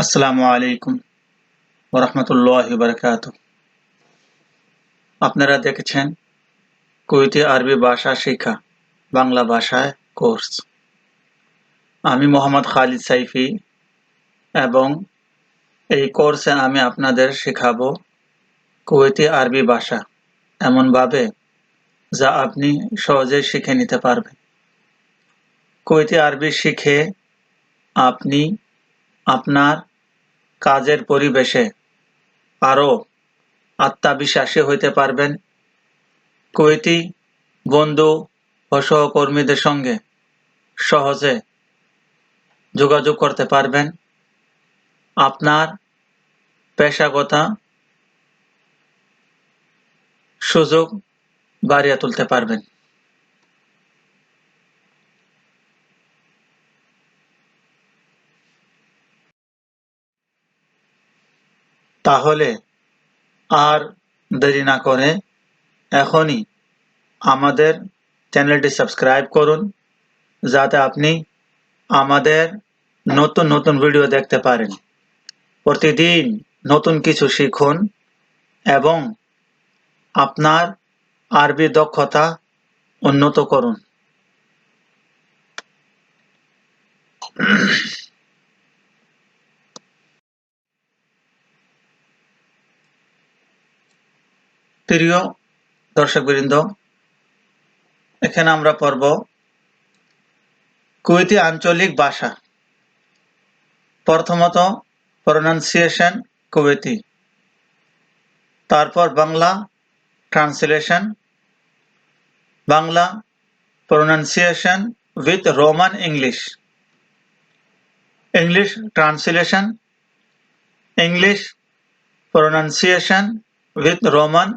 আসসালামু আলাইকুম ওরহমতুল্লাহ বারকাত আপনারা দেখেছেন কুয়েতি আরবি ভাষা শিক্ষা বাংলা ভাষায় কোর্স। আমি মোহাম্মদ খালিদ সাইফি এবং এই কোর্সে আমি আপনাদের শেখাবো কুয়েতি আরবি ভাষা এমনভাবে যা আপনি সহজেই শিখে নিতে পারবেন। কুয়েতি আরবি শিখে আপনি আপনার কাজের পরিবেশে আরও আত্মবিশ্বাসী হইতে পারবেন। কুয়েতি বন্ধু ও সহকর্মীদের সঙ্গে সহজে যোগাযোগ করতে পারবেন। আপনার পেশাগত সুযোগ বাড়িয়ে তুলতে পারবেন। তাহলে আর দেরি না করে এখনই আমাদের চ্যানেলটি সাবস্ক্রাইব করুন, যাতে আপনি আমাদের নতুন নতুন ভিডিও দেখতে পারেন। প্রতিদিন নতুন কিছু শিখুন এবং আপনার আরবি দক্ষতা উন্নত করুন। প্রিয় দর্শকবৃন্দ, এখানে আমরা পড়ব কুয়েতি আঞ্চলিক ভাষা। প্রথমত প্রনাউন্সিয়েশন কুয়েতি, তারপর Bangla translation, Bangla pronunciation with Roman English English translation, English pronunciation with Roman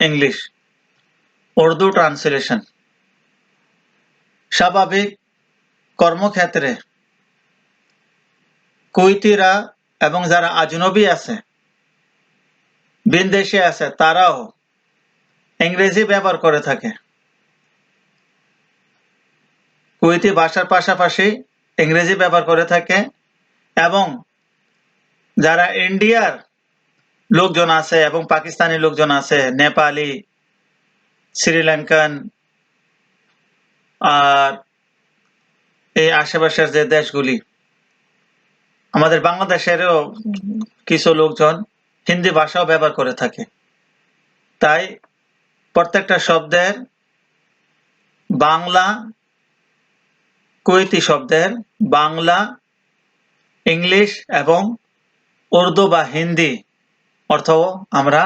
English Urdu translation স্বাভাবিক কর্মক্ষেত্রে কুইতিরা এবং যারা আজনবী আছে বিনদেশে আছে তারাও ইংরেজি ব্যবহার করে থাকে কুইতি ভাষার পাশাপাশি ইংরেজি ব্যবহার করে থাকে এবং যারা ইন্ডিয়ার লোকজন আছে এবং পাকিস্তানি লোকজন আছে, নেপালি, শ্রীলঙ্কান, আর এই আশেপাশের যে দেশগুলি, আমাদের বাংলাদেশেরও কিছু লোকজন হিন্দি ভাষাও ব্যবহার করে থাকে। তাই প্রত্যেকটা শব্দের বাংলা, কুয়েতি শব্দের বাংলা, ইংলিশ এবং উর্দু বা হিন্দি অর্থ আমরা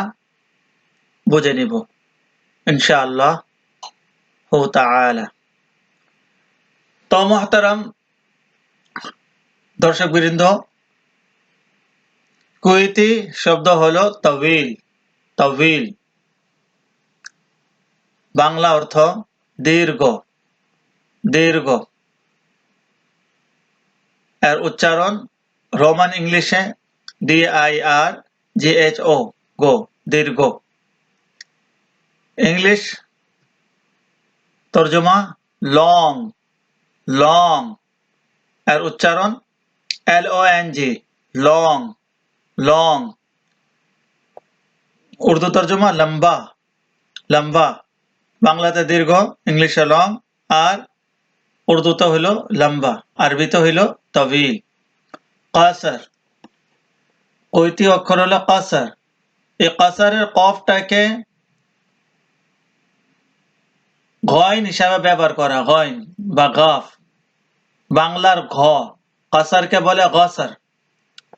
বুঝে নিব। ইনশাআল্লাহ। হু তাআলা। তো মহতারাম, দর্শক বৃন্দ, কুয়েতি শব্দ হলো তবিল তবিল বাংলা অর্থ দীর্ঘ দীর্ঘ। এর উচ্চারণ রোমান ইংলিশে D I R G H O গো দীর্ঘ ইংলিশ তর্জমা লং লং এর উচ্চারণ L O N G long long Urdu তর্জমা লম্বা লম্বা বাংলাতে দীর্ঘ ইংলিশে লং আর উর্দুতে হইল লম্বা আরবিতে হইল তবিল কাসার ঐতি অক্ষর হলো কাসার। এই কাসারের কফটাকে গয়ন হিসাবে ব্যবহার করা গয়ন বা গফ বাংলার ঘ। কাসারকে বলে গসার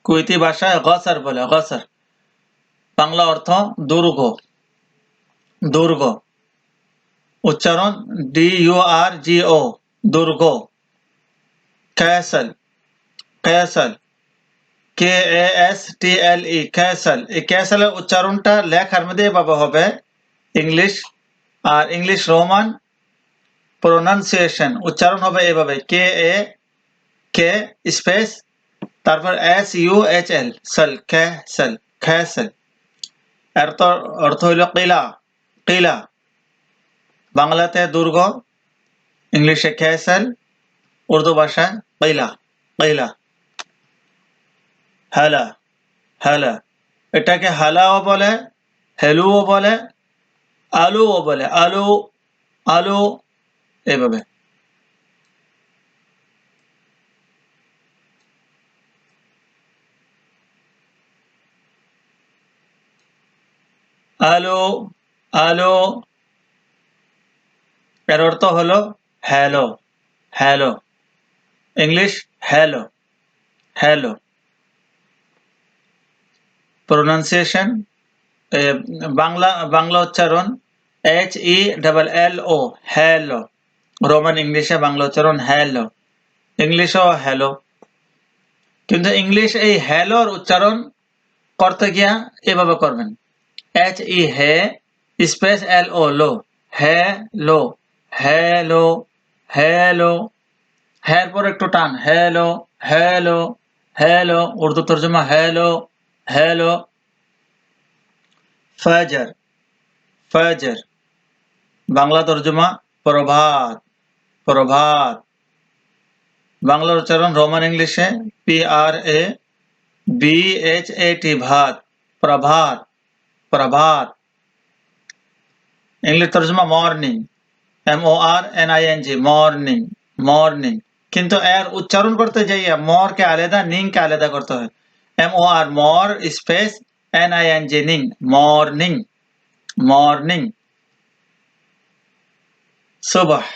কুইতি ভাষায় গসার বলে গসার বাংলা অর্থ দুর্গ। দুর্গ। উচ্চারণ ডি ইউ আর জি ও। দুর্গ। Castle. Castle. K A S T L E castle এই ক্যাসলের উচ্চারণটা লেখার মধ্যে এভাবে হবে ইংলিশ আর ইংলিশ রোমান প্রোনাউন্সিয়েশন উচ্চারণ হবে এভাবে কে এ কে স্পেস তারপর S U H L sell castle castle এর তো অর্থ হইল কিলা কিলা। বাংলাতে দুর্গ ইংলিশে ক্যাসেল উর্দু ভাষায় কৈলা কৈলা। হালা হালা। এটাকে হালাও বলে, হেলুও বলে, আলুও বলে, আলু আলু এভাবে আলো আলো, এর অর্থ হলো hello hello English hello hello pronunciation Bangla Bangla উচ্চারণ H E double L O hello Roman ইংলিশে বাংলা উচ্চারণ হ্যালো ইংলিশও হ্যালো কিন্তু ইংলিশ এই হ্যালোর উচ্চারণ করতে গিয়া এভাবে করবেন। এইচ ই হে স্পেস এল ও লো হ্যালো হ্যালো হ্যালো হ্যার পর একটু টান। হ্যালো হ্যালো হ্যালো উর্দু তর্জমা হ্যালো হ্যালো ফজর ফজর বাংলা তর্জমা প্রভাত প্রভাত বাংলা উচ্চারণ রোমান ইংলিশে P R A B H A T ভাত প্রভাত প্রভাত ইংলিশ তর্জমা morning M O R N I N G morning morning কিন্তু এর উচ্চারণ করতে যাইয়া মর কে আলাদা নিং কে আলাদা করতে হয় এম ও আর মর space N I N G Ning morning morning সুবাহ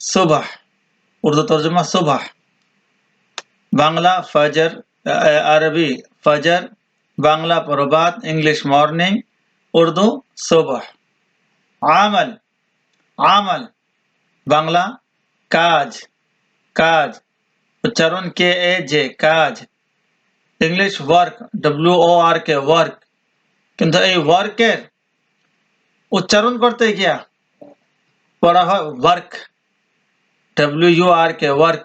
সুবাহ উর্দু তর্জমা সুবাহ বাংলা ফজর আরবি ফজর বাংলা প্রভাত ইংলিশ মর্নিং উর্দু সুবাহ আমল আমল বাংলা কাজ কাজ উচ্চারণ কে এ জে কাজ English work W O R K work কিন্তু এই ওয়ার্কের উচ্চারণ করতে গিয়া পড়া হয় work W U R K work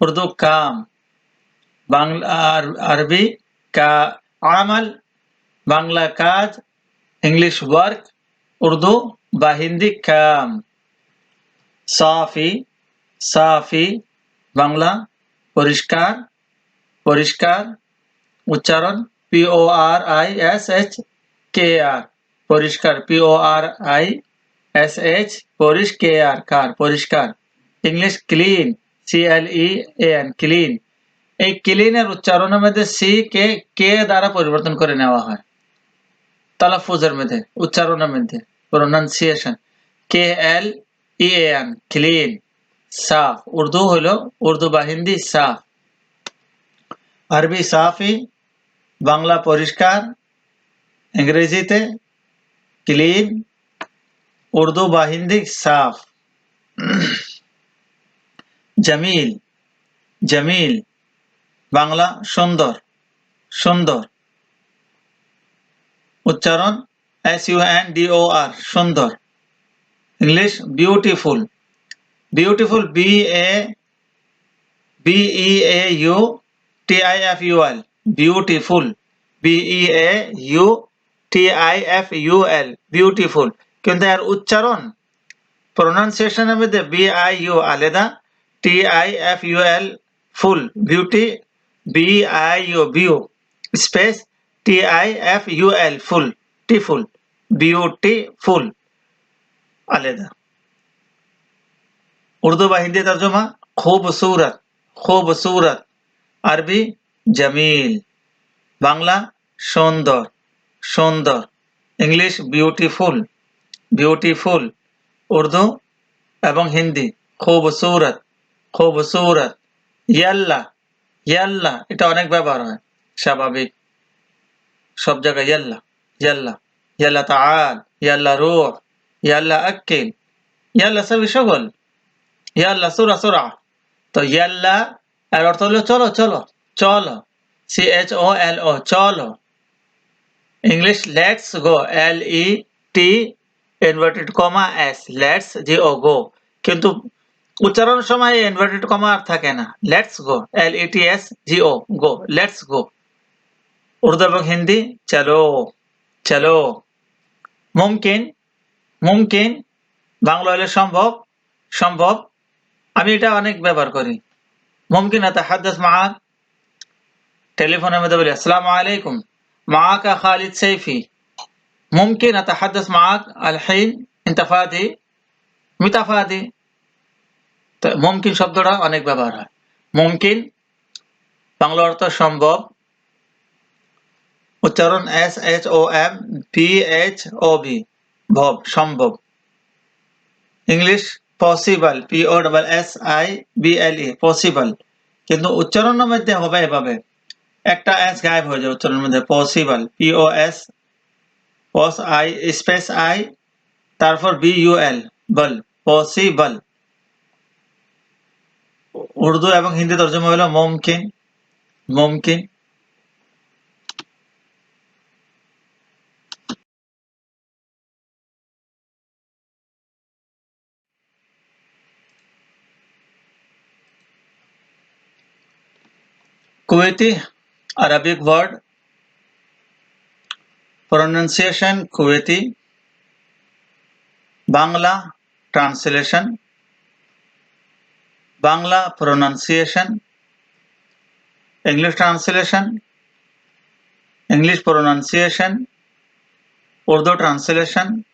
Urdu কাম বাংলা আরবি কা আমল বাংলা কাজ ইংলিশ ওয়ার্ক উর্দু বা হিন্দি কাম সাফি সাফি বাংলা পরিষ্কার পরিষ্কার, উচ্চারণ P O R I S H K R পরিষ্কার P O R I S H পরিষ K R কার, পরিষ্কার English clean C L E N clean এই ক্লিনের উচ্চারণের মধ্যে সি কে কে দ্বারা পরিবর্তন করে নেওয়া হয়। তালাফুজের মধ্যে, উচ্চারণের মধ্যে pronunciation K L E N clean সাফ, উর্দু হলো উর্দু বা হিন্দি, সাফ। আরবি সাফি, বাংলা পরিষ্কার, ইংরেজিতে ক্লিন, উর্দু বা হিন্দি সাফ। জামিল জামিল, বাংলা সুন্দর সুন্দর। উচ্চারণ S U N D O R সুন্দর। English beautiful beautiful B A B A U T I F U L beautiful B E A U T I F U L beautiful কিন্তু এর উচ্চারণ প্রোনাউন্সিয়েশনের মধ্যে বি আই ইউ আলাদা T I F U L full beauty B I U view space T I F U L ফুল টি ফুল beautiful আলাদা উর্দু বা হিন্দি তর্জমা খুবসুরত খুবসুরত আরবি জামিল, বাংলা সুন্দর সুন্দর, ইংলিশ বিউটিফুল বিউটিফুল উর্দু এবং হিন্দি, খুবসুরত খুবসুরত, ইয়াল্লা ইয়াল্লা, এটা অনেক ব্যবহার হয়, স্বাভাবিক। সব জায়গায় ইয়াল্লা ইয়াল্লা ইয়াল্লা তাআল, ইয়াল্লা রূহ, ইয়াল্লা আক্কিল, ইয়াল্লা সবই সকল ইয়াল্লা সুরা সুরা, তো ইয়াল্লা এর অর্থ হলো চলো চলো চলো C H O L O চলো। English let's go L E T inverted comma S let's G O go কিন্তু উচ্চারণ সময় ইনভার্টেড কমা আর থাকে না। Let's go L E T S G O go let's go Urdu এবং হিন্দি, চলো চলো। মুমকিন মুমকিন, বাংলা হলে সম্ভব সম্ভব। আমি এটা অনেক ব্যবহার করি। আতাহাদ্দাস মাআক টেলিফোনের মধ্যে বলি, আসসালামু আলাইকুম। মাআকা খালিদ সাইফি। মুমকিন আতাহাদ্দাস মাআক আল-হিন ইনতা ফাদি মিতা ফাদি তো মুমকিন শব্দটা অনেক ব্যবহার হয়। মুমকিন, বাংলা অর্থ সম্ভব। উচ্চারণ S H O M P H O V ভব, সম্ভব। English possible P O double S I B L E possible কিন্তু উচ্চারণের মধ্যে হবে এভাবে। একটা এস গায়েব হয়ে যায় উচ্চারণের মধ্যে। পসিবল পি ও এস পস আই স্পেস আই তারপর বি ইউ এল বল। পসিবল উর্দু এবং হিন্দি তর্জমা হলো মুমকিন। মুমকিন। Kuwaiti, Arabic word. Pronunciation Kuwaiti. Bangla translation. Bangla pronunciation. English translation. English pronunciation. Urdu translation.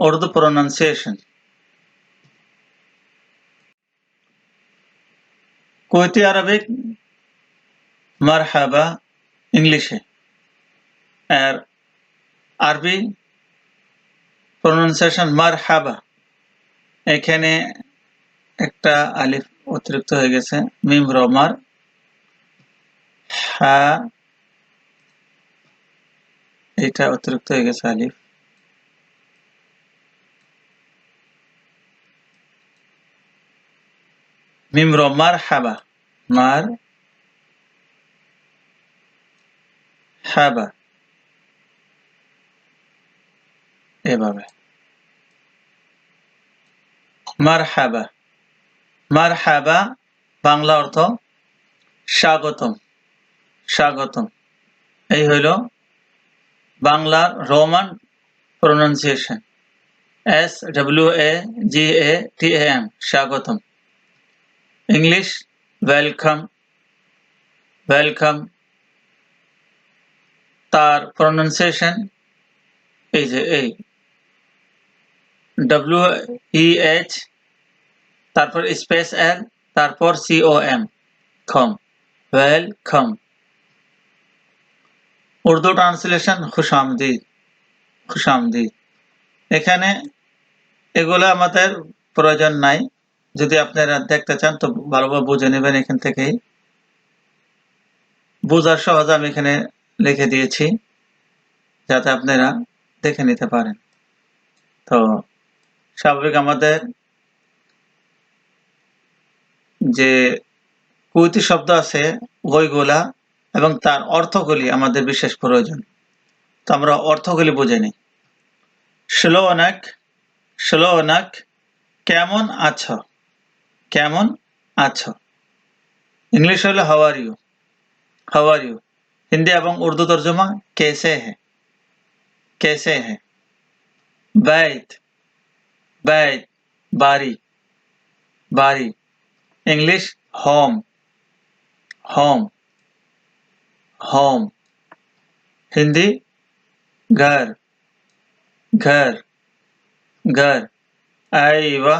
Urdu pronunciation. Kuwaiti Arabic মারহাবা ইংলিশে। আর আরবি প্রনাউন্সিয়েশন মারহাবা। এখানে একটা আলিফ অতিরিক্ত হয়ে গেছে, মিম রমার হা এটা অতিরিক্ত হয়ে গেছে আলিফ। মিম র মার হাবা মার। হাবা এভাবে। মার হাবা মার হাবা বাংলা অর্থ স্বাগতম। স্বাগতম। এই হইল বাংলার Roman pronunciation. S W A G A T M. স্বাগতম। English, welcome. ওয়েলকাম তার প্রনাউন্সিয়েশন এই যে এই। ডব্লিউ ই এইচ তারপর স্পেস এল তারপর সি ও এম খম ওয়েলকাম উর্দু ট্রান্সলেশন খুশামদিদ খুশামদিদ। এখানে এগুলো আমাদের প্রয়োজন নাই। যদি আপনারা দেখতে চান, তো ভালোভাবে বুঝে নেবেন এখান থেকেই। বোঝার সহজ আমি এখানে লিখে দিয়েছি যাতে আপনারা দেখে নিতে পারেন। তো স্বাভাবিক আমাদের যে কুইতি শব্দ আছে ওইগুলা এবং তার অর্থগুলি আমাদের বিশেষ প্রয়োজন। তো আমরা অর্থগুলি বুঝে নিই। ষোলো অনেক ষোলো অনেক, কেমন আছো? কেমন আছো? ইংলিশ হলো how are you how are you. Hindi এবং উর্দু তর্জমা কেসে হে কেসে হে बैत बैत बारी बारी English home home home Hindi घर घर घर আইবা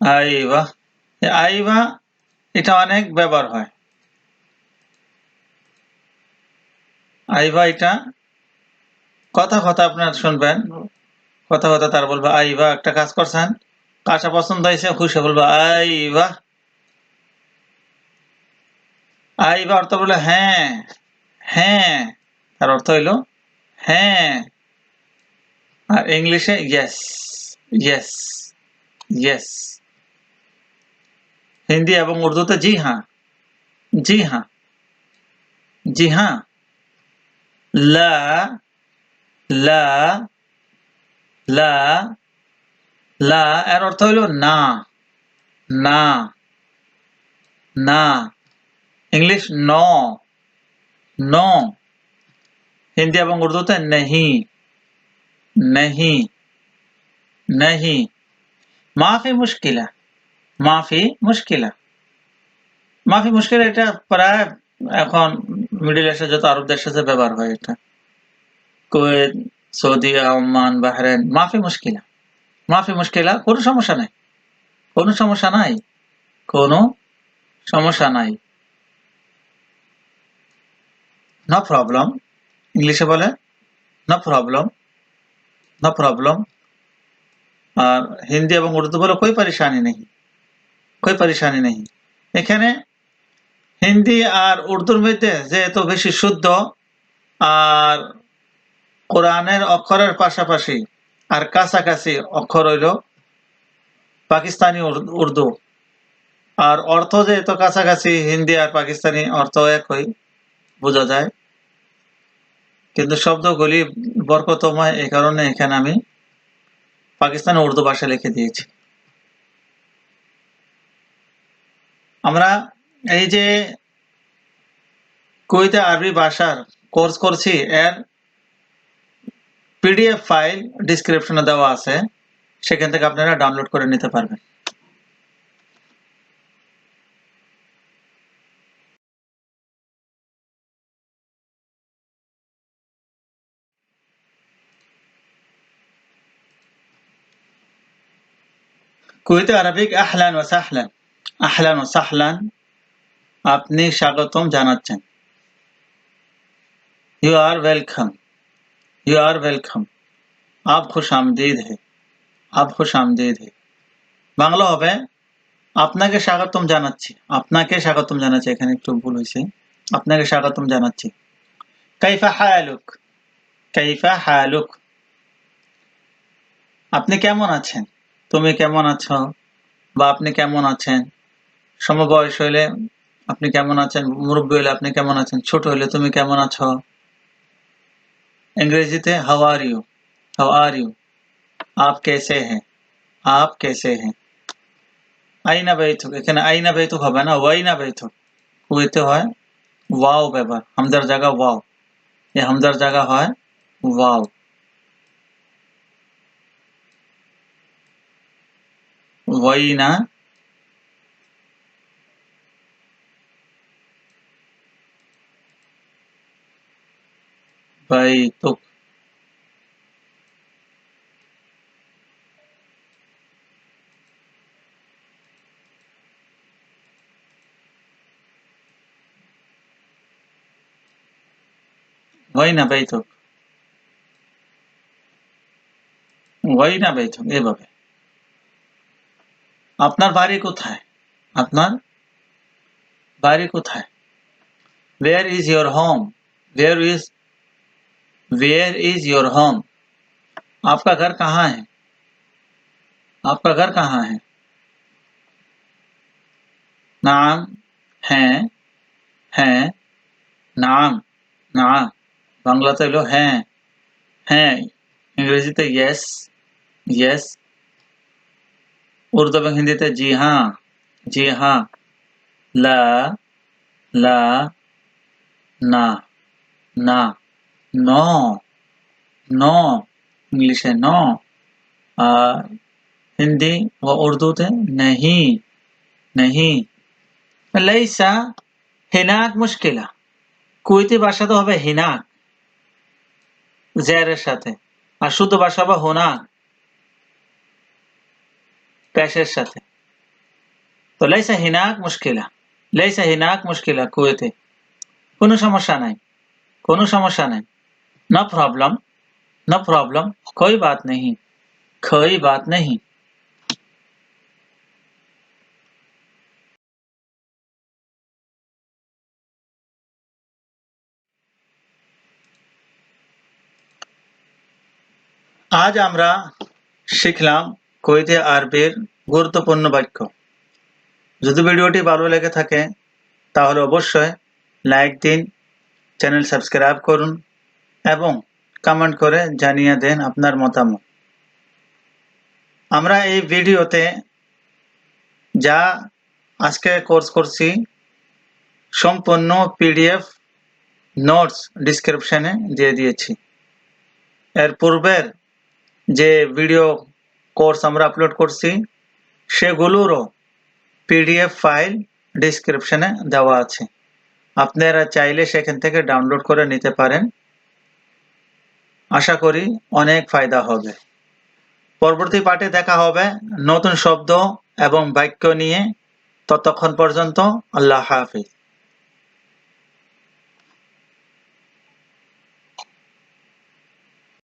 আইবা আইবা এটা অনেক ব্যবহার হয় আইবা এটা? কথা কথা আপনার শুনবেন। কথা কথা তার বলবে আই বা একটা কাজ করছেন। কাজটা পছন্দ হয়েছে খুশি বলবে আই বা। আই বা অর্থ বলে হ্যাঁ হ্যাঁ। তার অর্থ হইল হ্যাঁ। আর ইংলিশে ইয়েস ইয়েস ইয়েস হিন্দি এবং উর্দুতে জি হ্যাঁ জি হ্যাঁ জি হ্যাঁ। লা লা লা লা এর অর্থ হইল না না না। ইংলিশ ন ন হিন্দি এবং উর্দুতে নেহি নেহি নেহি। মাফি মুশকিলা মাফি মুশকিলা। মাফি মুশকিল এটা প্রায় এখন মিডিল এশিয়া যত আরব দেশ আছে, ব্যবহার হয় এটা। কুয়েত, সৌদি আহমান বাহরেন মাফি মুশকিলা। মাফি মুশকিলা কোনো সমস্যা নাই। কোনো সমস্যা নাই। কোনো সমস্যা নাই। নো প্রবলেম ইংলিশে বলে নো প্রবলেম নো প্রবলেম আর হিন্দি এবং উর্দু বলে, কই পরেশানি নেই? কই পরেশানি নেই? এখানে হিন্দি আর উর্দুর মধ্যে যেহেতু বেশি শুদ্ধ, আর কোরআনের অক্ষরের পাশাপাশি আর কাছাকাছি অক্ষর হইল পাকিস্তানি উর- উর্দু। আর অর্থ যেহেতু কাছাকাছি, হিন্দি আর পাকিস্তানি অর্থ একই, বোঝা যায়। কিন্তু শব্দগুলি বরকতময় এই কারণে এখানে আমি পাকিস্তানি উর্দু ভাষা লিখে দিয়েছি। আমরা এই যে কুইতে আরবি ভাষার কোর্স করছি, এর পিডিএফ ফাইল ডিসক্রিপশনে দেওয়া আছে, সেখান থেকে আপনারা ডাউনলোড করে নিতে পারবেন। কুইতে আরবিক আহলান ও সাহলান। আহলান ও সাহলান আপনি স্বাগতম জানাচ্ছেন। You are welcome you are welcome up খুশ আমদিদ হে। আপ খুশ আমদিদ হে। বাংলা হবে, আপনাকে স্বাগতম জানাচ্ছি। আপনাকে স্বাগতম জানাচ্ছি। এখানে একটু ভুল হয়েছে। আপনাকে স্বাগতম জানাচ্ছি। কাইফা হায়ালুক? কাইফা হায়ালুক? আপনি কেমন আছেন? তুমি কেমন আছো? বা আপনি কেমন আছেন? সমবয়স হইলে আপনি কেমন আছেন? মুরব্বী হইলে আপনি কেমন আছেন? ছোট হইলে তুমি কেমন আছো? ইংরেজিতে how are you how are you up কেসে হ্যাঁ আপ কেসে হ্যাঁ আইনা বেতুক এখানে আইনা বেতুক হবে না? ওয়াইনা বেতুক কুয়েতে হয়, ওয়াও ব্যবহার হামজার জায়গা ওয়াও। এই হামজার জায়গা হয়, ওয়াও। ওয়াইনা বাইতুক ওয়াইনা বাইতুক ওয়াইনা বাইতুক এভাবে আপনার বাড়ি কোথায় আপনার বাড়ি কোথায় where is your home where is where is your home आपका घर कहाँ है? आपका घर कहाँ है? नाम है है, नाम, ना, बांग्ला तो लो है, हैं अंग्रेज़ी तो यस यस उर्दू में हिंदी तो जी हाँ जी हाँ ला ला, ना ना নো নো इंग्लिश है नो और हिंदी व उर्दू थे नहीं नहीं लैसा হিনাক মুশকিলা কুইতি ভাষা তো হবে হিনাক জেরের সাথে আর শুদ্ধ ভাষা হবে হোনাক পেশের সাথে তো লাইসা হিনাক মুশকিলা লাইসা হিনাক মুশকিলা কুয়েতে কোনো সমস্যা নাই কোনো সমস্যা নাই नो प्रॉब्लम नो प्रॉब्लम कोई बात नहीं कोई बात नहीं আজ আমরা শিখলাম কুয়েতে আরবির গুরুত্বপূর্ণ বাক্য যদি ভিডিওটি ভালো লেগে থাকে তাহলে অবশ্যই লাইক দিন চ্যানেল সাবস্ক্রাইব করুন এবং কমেন্ট করে জানিয়ে দেন আপনার মতামত। আমরা এই ভিডিওতে যা আজকে কোর্স করছি, সম্পূর্ণ পিডিএফ নোটস ডিসক্রিপশনে দিয়ে দিয়েছি। এর পূর্বের যে ভিডিও কোর্স আমরা আপলোড করছি, সেগুলোরও পিডিএফ ফাইল ডিসক্রিপশনে দেওয়া আছে। আপনারা চাইলে সেখান থেকে ডাউনলোড করে নিতে পারেন। আশা করি অনেক ফায়দা হবে। পরবর্তী পাঠে দেখা হবে নতুন শব্দ এবং বাক্য নিয়ে। ততক্ষণ পর্যন্ত আল্লাহ হাফিজ।